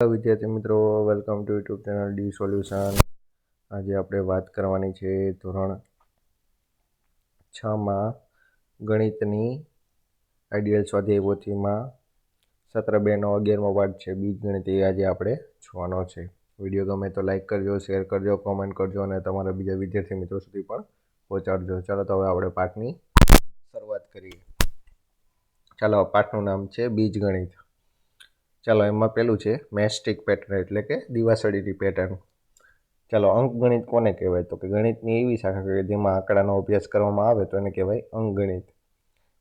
Hello વિદ્યાર્થી મિત્રો welcome to YouTube channel D solution આજે આપણે વાત કરવાની છે ધોરણ છમાં ગણિતની આઈડિયલ સ્વાધ્યાય પોથીમાં સત્ર બેનો અગિયારમો પાઠ છે, બીજ ગણિત એ આજે આપણે જોવાનો છે. વીડિયો ગમે તો લાઇક કરજો શેર કરજો કોમેન્ટ કરજો અને તમારા બીજા વિદ્યાર્થી મિત્રો સુધી પણ પહોંચાડજો. ચાલો તો હવે આપણે પાઠની શરૂઆત કરીએ. ચાલો, પાઠનું નામ છે બીજ ગણિત. ચાલો, એમાં પેલું છે, મેસ્ટિક પેટર્ન એટલે કે દિવાસળીની પેટર્ન ચાલો અંકગણિત કોને કહેવાય? તો કે ગણિતની એવી શાખા કે જેમાં આંકડાનો અભ્યાસ કરવામાં આવે તો એને કહેવાય અંકગણિત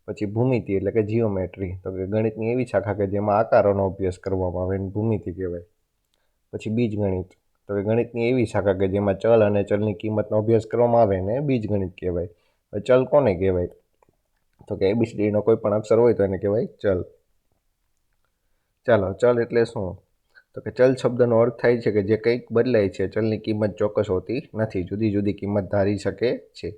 પછી ભૂમિતિ એટલે કે જીઓમેટ્રી તો કે ગણિતની એવી શાખા કે જેમાં આકારોનો અભ્યાસ કરવામાં આવે એને ભૂમિતિ કહેવાય. પછી બીજગણિત. તો કે ગણિતની એવી શાખા કે જેમાં ચલ અને ચલની કિંમતનો અભ્યાસ કરવામાં આવે એને બીજગણિત કહેવાય. ચલ કોને કહેવાય? તો કે એબીસીડીનો કોઈ પણ અક્ષર હોય તો એને કહેવાય ચલ. ચાલો, ચલ એટલે શું? તો કે ચલ શબ્દનો અર્થ થાય છે કે જે કંઈક બદલાય છે, ચલની કિંમત ચોક્કસ હોતી નથી, જુદી જુદી કિંમત ધારી શકે છે.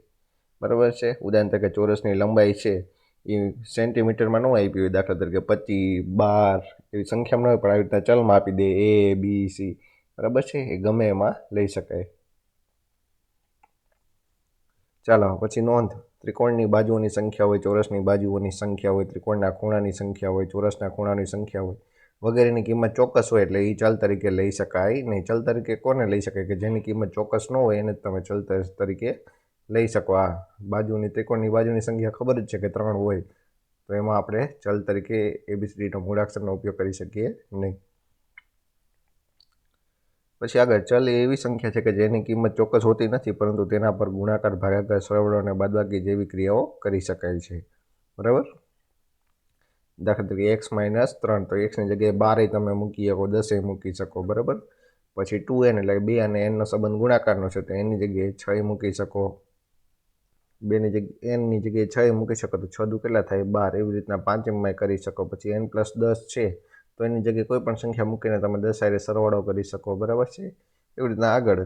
બરાબર છે? ઉદાહરણ તરીકે ચોરસની લંબાઈ છે, એ સેન્ટીમીટરમાં ન આપી હોય, દાખલા તરીકે પચીસ, બાર, એવી સંખ્યામાં ન હોય, પણ આવી રીતના ચલમાં આપી દે, એ, બી, સી. બરાબર છે? એ ગમે એમાં લઈ શકાય. ચાલો, પછી નોંધ. ત્રિકોણની બાજુઓની સંખ્યા હોય, ચોરસની બાજુઓની સંખ્યા હોય, ત્રિકોણના ખૂણાની સંખ્યા હોય, ચોરસના ખૂણાની સંખ્યા હોય. વગેરેની કિંમત ચોક્કસ હોય એટલે એ ચલ તરીકે લઈ શકાય. નહીં ચલ તરીકે કોને લઈ શકાય? કે જેની કિંમત ચોક્કસ ન હોય એને જ તમે ચલ તરીકે લઈ શકો. આ બાજુની ત્રિકોણની બાજુની સંખ્યા ખબર જ છે કે ત્રણ હોય. તો એમાં આપણે ચલ તરીકે એબીસીડીનો મૂળાક્ષરનો ઉપયોગ કરી શકીએ નહીં. પછી આગળ, ચલ એવી સંખ્યા છે કે જેની કિંમત ચોક્કસ હોતી નથી, પરંતુ તેના પર ગુણાકાર, ભાગાકાર, સરવાળો અને બાદબાકી જેવી ક્રિયાઓ કરી શકાય છે. બરાબર? દાખલા તરીકે એક્સ માઇનસ ત્રણ તો એક્સની જગ્યાએ બારે તમે મૂકી શકો, દસે મૂકી શકો, બરાબર? પછી ટુ એન એટલે બે અને એનનો સંબંધ ગુણાકારનો છે, તો એની જગ્યાએ છ મૂકી શકો. બેની જગ્યાએ એનની જગ્યાએ છ મૂકી શકો, તો છ દુ કેટલા થાય? બાર. એવી રીતના પાંચમમાં કરી શકો. પછી એન પ્લસ દસ છે, તો એની જગ્યાએ કોઈ પણ સંખ્યા મૂકીને તમે દસ સરવાળો કરી શકો, બરાબર છે? એવી રીતના આગળ.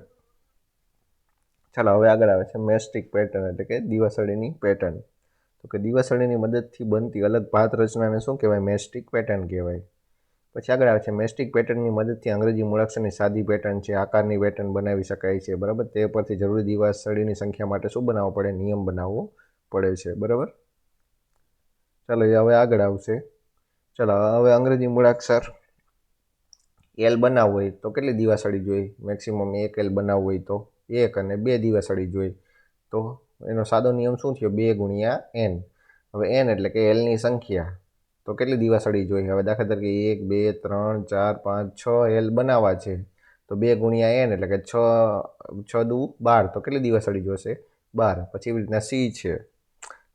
ચાલો, હવે આગળ આવે છે મેસ્ટિક પેટર્ન એટલે કે દિવાસળીની પેટર્ન તો કે દિવાસળીની મદદથી બનતી અલગ ભાત રચનાને શું કહેવાય? મેસ્ટિક પેટર્ન કહેવાય. પછી આગળ આવે છે, મેસ્ટિક પેટર્નની મદદથી અંગ્રેજી મૂળાક્ષરની સાદી પેટર્ન છે, આકારની પેટર્ન બનાવી શકાય છે, બરાબર? તે પરથી જરૂરી દિવાસળીની સંખ્યા માટે શું બનાવવો પડે? નિયમ બનાવવો પડે છે, બરાબર? ચાલો, એ હવે આગળ આવશે. ચાલો, હવે અંગ્રેજી મૂળાક્ષર એલ બનાવવું હોય તો કેટલી દિવાસળી જોઈએ? મેક્સિમમ એક એલ બનાવવું હોય તો એક અને બે દિવાસળી જોઈએ તો એનો સાદો નિયમ શું થયો? બે ગુણ્યા એન હવે એન એટલે કે એલની સંખ્યા. તો કેટલી દિવાસળી જોઈએ હવે દાખલા તરીકે એક, બે, ત્રણ, ચાર, પાંચ, છ એલ બનાવવા છે. તો બે ગુણ્યા એન એટલે કે છ છ દુ બાર. તો કેટલી દિવાસળી જોશે? બાર. પછી એવી રીતના સી છે.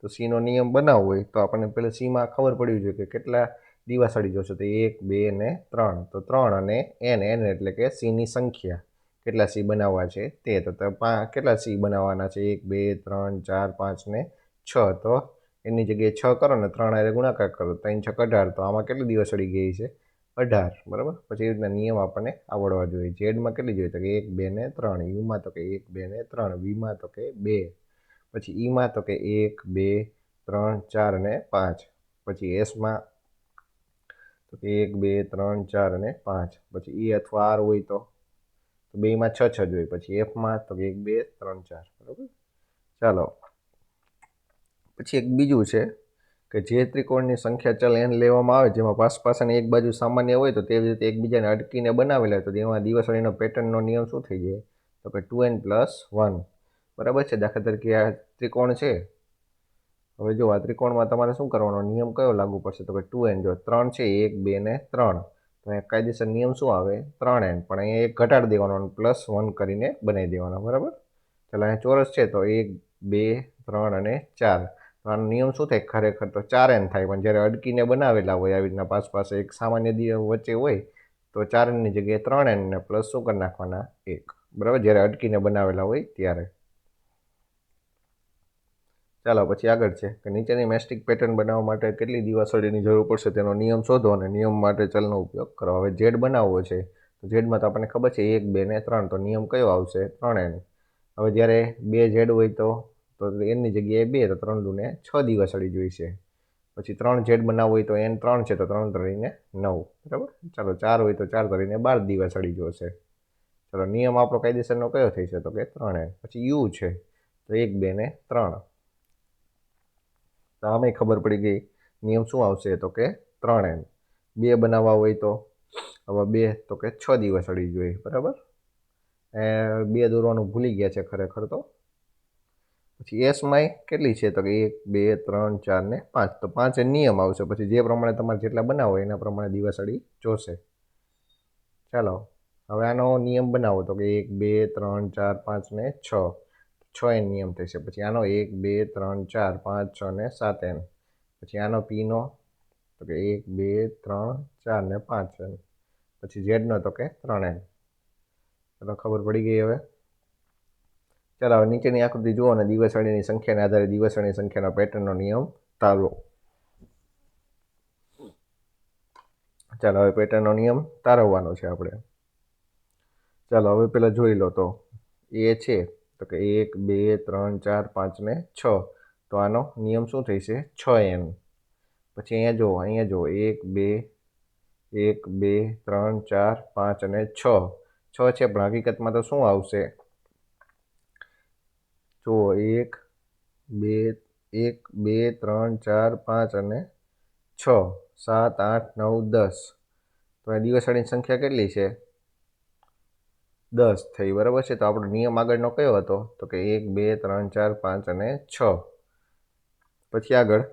તો સીનો નિયમ બનાવવો હોય તો આપણને પહેલાં સીમાં ખબર પડવી જોઈએ કે કેટલા દિવાસળી જોશે. તો એક, બે ને ત્રણ. તો ત્રણ અને એન એન એટલે કે સીની સંખ્યા. કેટલા સી બનાવવા છે? તે તો કેટલા સી બનાવવાના છે? એક, બે, ત્રણ, ચાર, પાંચ ને છ. તો એની જગ્યાએ છ કરો ને ત્રણ આરે ગુણાકાર કરો. ત્રણ, છ, અઢાર. તો આમાં કેટલી દિવસ અડી ગઈ છે? અઢાર. બરાબર? પછી એ રીતના નિયમ આપણને આવડવા જોઈએ. ઝેડમાં કેટલી જોઈએ? તો કે એક, બે ને ત્રણ. યુમાં તો કે એક, બે ને ત્રણ. વીમાં તો કે બે. પછી ઈમાં તો કે એક, બે, ત્રણ, ચાર અને પાંચ. પછી એસમાં તો કે એક, બે, ત્રણ, ચાર અને પાંચ. પછી ઈ અથવા આર હોય તો? બેમાં છ છ જોઈએ પછી એફમાં તો એક, બે, ત્રણ, ચાર. બરાબર? ચાલો. પછી એક બીજું છે કે જે ત્રિકોણની સંખ્યા ચલ એન લેવામાં આવે, જેમાં પાસ પાસાની એક બાજુ સામાન્ય હોય, તો તેવી રીતે એકબીજાને અટકીને બનાવેલા તો તેમાં દિવસવાળીનો પેટર્નનો નિયમ શું થઈ જાય? તો કે ટુ એન પ્લસ વન બરાબર છે? દાખલા તરીકે આ ત્રિકોણ છે. હવે જો આ ત્રિકોણમાં તમારે શું કરવાનો? નિયમ કયો લાગુ પડશે? તો કે ટુ એન જો ત્રણ છે, એક, બે ને ત્રણ. અહીંયા કાયદેસર નિયમ શું આવે? ત્રણ એન પણ અહીંયા એક ઘટાડી દેવાનો પ્લસ વન કરીને બનાવી દેવાનો, બરાબર? ચાલો, અહીંયા ચોરસ છે, તો એક, બે, ત્રણ અને ચાર. તો આનો નિયમ શું થાય? ખરેખર તો ચાર એન થાય, પણ જ્યારે અડકીને બનાવેલા હોય આવી રીતના પાસ પાસે એક સામાન્ય વચ્ચે હોય, તો ચાર એનની જગ્યાએ ત્રણ એનને પ્લસ શું કરી નાખવાના? એક. બરાબર? જ્યારે અટકીને બનાવેલા હોય ત્યારે. ચાલો, પછી આગળ છે કે નીચેની મેસ્ટિક પેટર્ન બનાવવા માટે કેટલી દિવાસળીની જરૂર પડશે તેનો નિયમ શોધો અને નિયમ માટે ચલનો ઉપયોગ કરો. હવે ઝેડ બનાવવો છે, તો ઝેડમાં તો આપણને ખબર છે, એક, બે ને ત્રણ, તો નિયમ કયો આવશે? ત્રણ હવે જ્યારે બે ઝેડ હોય તો તો એની જગ્યાએ બે, તો ત્રણ દુને છ દિવાસળી જોઈશે. પછી ત્રણ ઝેડ બનાવવું હોય તો એન ત્રણ છે, તો ત્રણ તળીને નવ. બરાબર? ચાલો, ચાર હોય તો ચાર ધરીને બાર દિવસ જોશે. જશે ચાલો, નિયમ આપણો કાયદેસરનો કયો થઈ છે તો કે ત્રણે પછી યુ છે, તો એક, બે ને ત્રણ. તો આમે ખબર પડી ગઈ, નિયમ શું આવશે તો કે ત્રણ એમ. બે બનાવવા હોય તો, હવે બે તો કે છ દિવસ અડી જોઈએ બરાબર? એ બે દોરવાનું ભૂલી ગયા છે ખરેખર તો. પછી એસમાંય કેટલી છે તો કે એક, બે, ત્રણ, ચાર ને પાંચ. તો પાંચ નિયમ આવશે. પછી જે પ્રમાણે તમારે જેટલા બનાવો એના પ્રમાણે દિવસ અડી જોશે. ચાલો, હવે આનો નિયમ બનાવો તો કે એક, બે, ત્રણ, ચાર, પાંચ ને છ. છ એન નિયમ થશે પછી આનો એક, બે, ત્રણ, ચાર, પાંચ, છ ને સાત એન પછી આનો પીનો તો કે એક, બે, ત્રણ, ચાર ને પાંચ એન પછી ઝેડનો તો કે ત્રણ એન ચાલો ખબર પડી ગઈ હવે. ચાલો, હવે નીચેની આકૃતિ જુઓ અને દિવસવાળીની સંખ્યાને આધારે દિવસવાળીની સંખ્યાનો પેટર્નનો નિયમ તારવો. ચાલો, હવે પેટર્નનો નિયમ તારવવાનો છે આપણે. ચાલો, હવે પહેલાં જોઈ લો તો. એ છે. તો કે એક, બે, ત્રણ, ચાર, પાંચ ને છ. તો આનો નિયમ શું થશે છ? એન પછી અહીંયા જુઓ અહીંયા જુઓ. એક, બે એક, બે, ત્રણ, ચાર, પાંચ અને છ. છ છે, પણ હકીકતમાં તો શું આવશે? જુઓ, એક, બે એક, બે, ત્રણ, ચાર, પાંચ અને છ. સાત, આઠ, નવ, દસ. તો આ દિવસવાળીની સંખ્યા કેટલી છે? દસ થઈ, બરાબર છે? તો આપણો નિયમ આગળનો કયો હતો? તો કે એક, બે, ત્રણ, ચાર, પાંચ અને છ. પછી આગળ.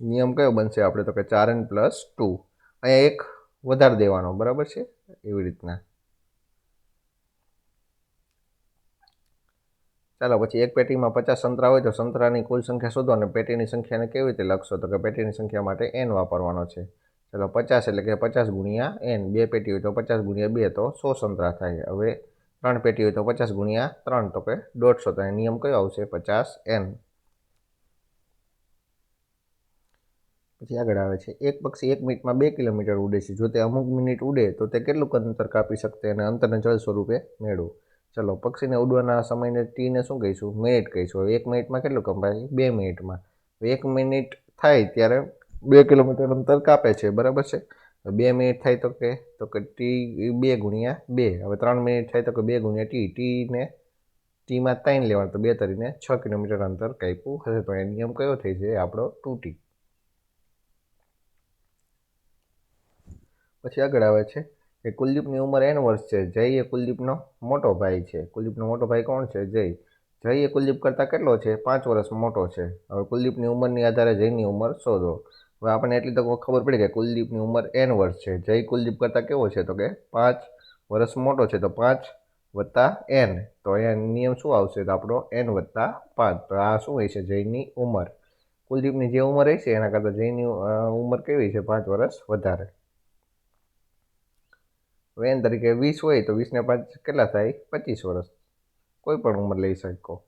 નિયમ કયો બનશે આપણે? તો કે ચાર એન પ્લસ ટુ. અહીંયા એક વધારે દેવાનો, બરાબર છે? એવી રીતના. ચાલો, પછી એક પેટીમાં પચાસ સંતરા હોય તો સંતરાની કુલ સંખ્યા શોધો અને પેટીની સંખ્યાને કેવી રીતે લખશો? તો કે પેટીની સંખ્યા માટે એન વાપરવાનો છે. ચાલો પચાસ એટલે કે પચાસ ગુણ્યા એન બે પેટી હોય તો પચાસ ગુણ્યા બે તો સો સંતરા થાય. હવે ત્રણ પેટી હોય તો પચાસ ગુણ્યા ત્રણ તો કે દોઢસો. તો નિયમ કયો આવશે? પચાસ એન પછી આગળ આવે છે. એક પક્ષી એક મિનિટમાં બે કિલોમીટર ઉડે છે. જો તે અમુક મિનિટ ઉડે તો તે કેટલું અંતર કાપી શકશે અને અંતરને જળ સ્વરૂપે મેળવું? ચલો, પક્ષીને ઉડવાના સમયને ટીને શું કહીશું? મિનિટ કહીશું. હવે એક મિનિટમાં કેટલું કંપાય બે મિનિટમાં. એક મિનિટ થાય ત્યારે બે કિલોમીટર અંતર કાપે છે, બરાબર છે? બે મિનિટ થાય તો કે તો કે ટી બે ગુણ્યા બે. હવે ત્રણ મિનિટ થાય તો કે બે ગુણ્યા ટી. ટીને ટીમાં ત્રણ લેવાનું. તો બે તરીને છ કિલોમીટર અંતર કાપ્યું. હશે તો એ નિયમ કયો થઈ છે? આપણો ટુ ટી પછી આગળ આવે છે કે કુલદીપની ઉંમર એન વર્ષ છે. જય એ કુલદીપનો મોટો ભાઈ છે. કુલદીપનો મોટો ભાઈ કોણ છે? જય. જય એ કુલદીપ કરતાં કેટલો છે? પાંચ વર્ષ મોટો છે. હવે કુલદીપની ઉંમરની આધારે જયની ઉંમર શોધો. હવે આપણને એટલી તો ખબર પડી કે કુલદીપની ઉંમર એન વર્ષ છે. જય કુલદીપ કરતાં કેવો છે તો કે પાંચ વર્ષ મોટો છે તો પાંચ વત્તા એન તો એન નિયમ શું આવશે? તો આપણો એન વત્તા પાંચ. તો આ શું હોય છે? જયની ઉંમર. કુલદીપની જે ઉંમર હશે એના કરતાં જયની ઉંમર કેવી છે? પાંચ વર્ષ વધારે. એન તરીકે વીસ હોય તો વીસને પાંચ કેટલા થાય? પચીસ વર્ષ. કોઈ પણ ઉંમર લઈ શકો.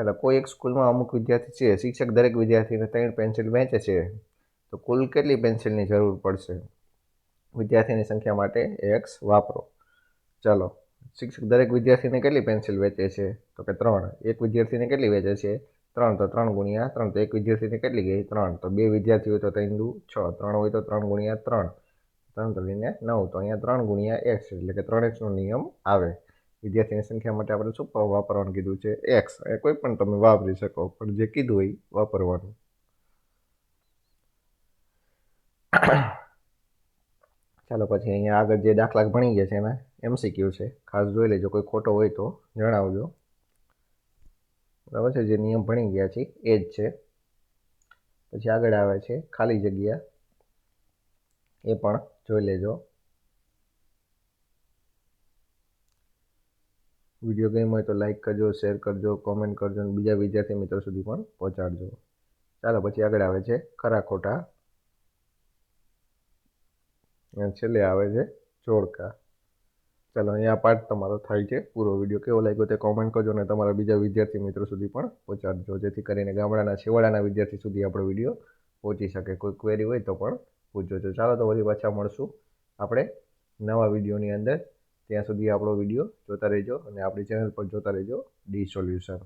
ચાલો કોઈ એક સ્કૂલમાં અમુક વિદ્યાર્થી છે, શિક્ષક દરેક વિદ્યાર્થીને ત્રણ પેન્સિલ વહેંચે છે, તો કુલ કેટલી પેન્સિલની જરૂર પડશે? વિદ્યાર્થીની સંખ્યા માટે એક્સ વાપરો. ચાલો, શિક્ષક દરેક વિદ્યાર્થીને કેટલી પેન્સિલ વેચે છે? તો કે ત્રણ. એક વિદ્યાર્થીને કેટલી વેચે છે? ત્રણ, તો ત્રણ ગુણ્યા ત્રણ. તો એક વિદ્યાર્થીને કેટલી ગઈ? ત્રણ. તો બે વિદ્યાર્થી હોય તો ત્રણ દુ છ. ત્રણ હોય તો ત્રણ ગુણ્યા ત્રણ. ત્રણ તરીને નવ. તો અહીંયા ત્રણ ગુણ્યા એક્સ એટલે કે ત્રણ એક્સનો નિયમ આવે. વિદ્યાર્થીની સંખ્યા માટે આપણે શું વાપરવાનું કીધું છે? એક્સ એ કોઈ પણ તમે વાપરી શકો, પણ જે કીધું હોય વાપરવાનું. ચાલો પછી અહીંયા આગળ જે દાખલા ભણી ગયા છે એના એમસીક્યુ છે. ખાસ જોઈ લેજો, કોઈ ખોટો હોય તો જણાવજો. બરાબર છે? જે નિયમ ભણી ગયા છે, એ જ છે. પછી આગળ આવે છે, ખાલી જગ્યા. એ પણ જોઈ લેજો. વીડિયો ગેમ હોય તો લાઈક કરજો શેર કરજો કોમેન્ટ કરજો અને બીજા વિદ્યાર્થી મિત્રો સુધી પણ પહોંચાડજો. ચાલો, પછી આગળ આવે છે ખરા ખોટા. છેલ્લે આવે છે જોડકા ચાલો, અહીંયા પાઠ તમારો થાય છે પૂરો વીડિયો. કેવો લાગ્યો તે કોમેન્ટ કરજો અને તમારા બીજા વિદ્યાર્થી મિત્રો સુધી પણ પહોંચાડજો, જેથી કરીને ગામડાના, છેવાડાના વિદ્યાર્થી સુધી આપણો વીડિયો પહોંચી શકે. કોઈ ક્વેરી હોય તો પણ પૂછજો. ચાલો, તો વળી પાછા મળશું આપણે નવા વિડીયોની અંદર. ત્યાં સુધી આપણો વીડિયો જોતા રહેજો અને આપણી ચેનલ પર જોતા રહેજો ડી સોલ્યુશન.